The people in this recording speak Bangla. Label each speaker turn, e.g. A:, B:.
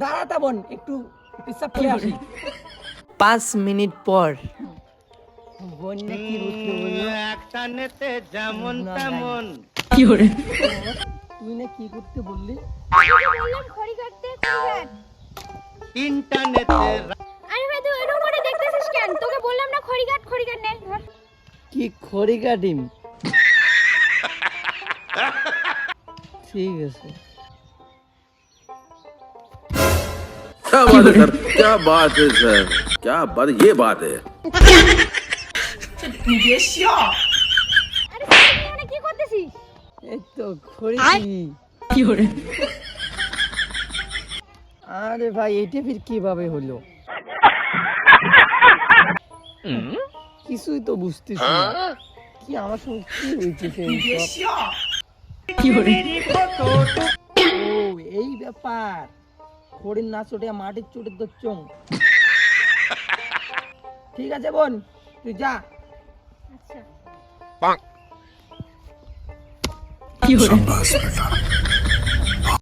A: দাঁড়াতা বোন একটু পিসাব করে আসি।
B: পাঁচ মিনিট পর।
A: বোন কি
C: একটা নেতে যেমন তেমন।
A: তুই না কি করতে বললি?
D: বললাম খড়ি কাটতে খড়ি কাট।
C: তিনটা নেতে
D: আরে ভাই তুই এরকম করে দেখতেছিস কেন? তোকে বললাম না খড়ি কাট খড়ি কাট নে
A: কি খড়ি কাটিম? ঠিক আছে।
E: क्या बात है सर क्या बात है सर क्या बात ये बात है
D: আরে তুই এখানে কি করতেছিস
A: এই তো খড়ি কি আরে ভাই এটা ফির কিভাবে হলো কিছুই তো বুঝতেছি না কি আমার সঙ্গে কি হয়েছে ও এই ব্যাপার খড়ির না ছুটে মাটির চোটে তো চং। ঠিক আছে বোন তুই যা।
D: আচ্ছা।